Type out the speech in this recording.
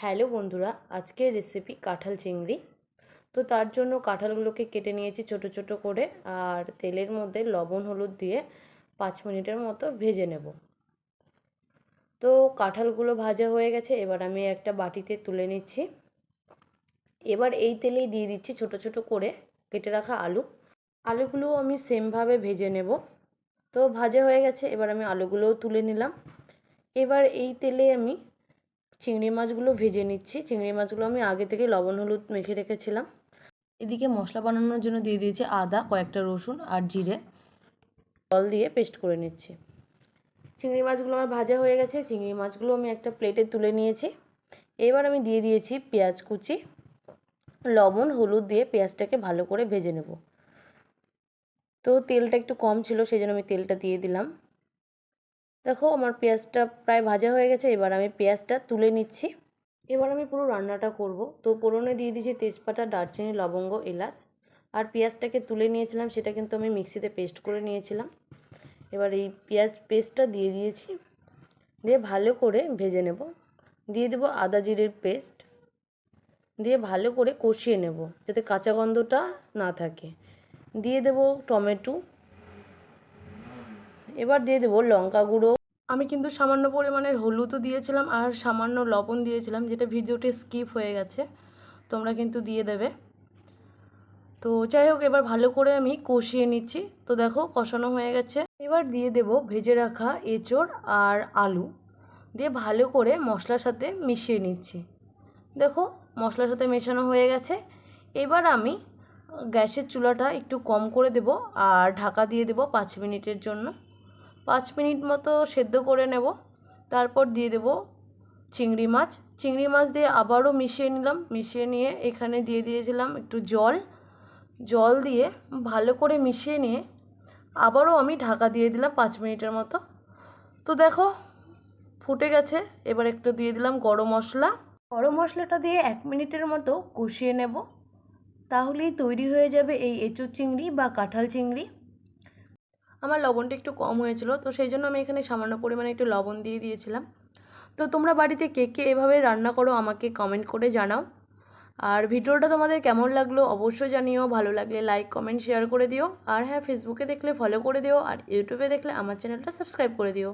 Hello বন্ধুরা, আজকের recipe কাঁঠাল চিংড়ি। তো তার জন্য কাঁঠালগুলোকে কেটে নিয়েছি ছোট ছোট করে, আর তেলের মধ্যে লবণ, হলুদ দিয়ে পাঁচ মিনিটের মতো ভেজে নেব। তো কাঁঠালগুলো ভাজা হয়ে গেছে, এবার আমি একটা বাটিতে তুলে নিচ্ছি। এবার এই তেলেই দিয়ে দিচ্ছি ছোট ছোট করে কেটে রাখা আলু। আলুগুলোও আমি সেমভাবে ভেজে নেব। তো ভাজা হয়ে গেছে, এবার আমি আলুগুলোও তুলে নিলাম। এবার এই তেলে আমি চিংড়ি মাছগুলো ভেজে নিচ্ছি। চিংড়ি মাছগুলো আমি আগে থেকে লবণ, হলুদ মেখে রেখেছিলাম। এদিকে মশলা বানানোর জন্য দিয়ে দিয়েছি আদা, কয়েকটা রসুন আর জিরে। জল দিয়ে পেস্ট করে নিচ্ছি। চিংড়ি মাছগুলো আমার ভাজা হয়ে গেছে। চিংড়ি মাছগুলো আমি একটা প্লেটে তুলে নিয়েছি। এবার আমি দিয়ে দিয়েছি পেঁয়াজ কুচি। লবণ, হলুদ দিয়ে পেঁয়াজটাকে ভালো করে ভেজে নেব। তো তেলটা একটু কম ছিল সেই জন্য আমি তেলটা দিয়ে দিলাম। দেখো আমার পেঁয়াজটা প্রায় ভাজা হয়ে গেছে, এবার আমি পেঁয়াজটা তুলে নিচ্ছি। এবার আমি পুরো রান্নাটা করব। তো পোড়নে দিয়ে দিয়েছি তেজপাতা, দারচিনি, লবঙ্গ, এলাচ। আর পেঁয়াজটাকে তুলে নিয়েছিলাম, সেটা কিন্তু আমি মিক্সিতে পেস্ট করে নিয়েছিলাম। এবার এই পেঁয়াজ পেস্টটা দিয়ে দিয়েছি। দিয়ে ভালো করে ভেজে নেব। দিয়ে দেবো আদা জিরের পেস্ট। দিয়ে ভালো করে কষিয়ে নেব, যাতে কাঁচা গন্ধটা না থাকে। দিয়ে দেবো টমেটো। এবার দিয়ে দেবো লঙ্কা গুঁড়ো। আমি কিন্তু সামান্য পরিমাণের হলুদও দিয়েছিলাম আর সামান্য লবণ দিয়েছিলাম, যেটা ভিডিওটি স্কিপ হয়ে গেছে, তোমরা কিন্তু দিয়ে দেবে। তো যাই হোক, এবার ভালো করে আমি কষিয়ে নিচ্ছি। তো দেখো, কষানো হয়ে গেছে। এবার দিয়ে দেব ভেজে রাখা এঁচড় আর আলু। দিয়ে ভালো করে মশলার সাথে মিশিয়ে নিচ্ছি। দেখো, মশলার সাথে মেশানো হয়ে গেছে। এবার আমি গ্যাসের চুলাটা একটু কম করে দেব আর ঢাকা দিয়ে দেব পাঁচ মিনিটের জন্য। পাঁচ মিনিট মতো সেদ্ধ করে নেব। তারপর দিয়ে দেব চিংড়ি মাছ। চিংড়ি মাছ দিয়ে আবারও মিশিয়ে নিলাম। মিশিয়ে নিয়ে এখানে দিয়ে দিয়েছিলাম একটু জল। জল দিয়ে ভালো করে মিশিয়ে নিয়ে আবারও আমি ঢাকা দিয়ে দিলাম পাঁচ মিনিটের মতো। তো দেখো, ফুটে গেছে। এবার একটু দিয়ে দিলাম গরম মশলা। গরম মশলাটা দিয়ে এক মিনিটের মতো কষিয়ে নেব। তাহলেই তৈরি হয়ে যাবে এই এঁচুর চিংড়ি বা কাঁঠাল চিংড়ি। আমার লবণটা একটু কম হয়েছিল, তো সেই জন্য আমি এখানে সামান্য পরিমাণে একটু লবণ দিয়ে দিয়েছিলাম। তো তোমরা বাড়িতে কে কে এভাবে রান্না করো আমাকে কমেন্ট করে জানাও। আর ভিডিওটা তোমাদের কেমন লাগল অবশ্যই জানিও, ভালো লাগলে লাইক কমেন্ট শেয়ার করে দিও। আর হ্যাঁ ফেসবুকে দেখলে ফলো করে দিও, আর ইউটিউবে দেখলে আমার চ্যানেলটা সাবস্ক্রাইব করে দিও।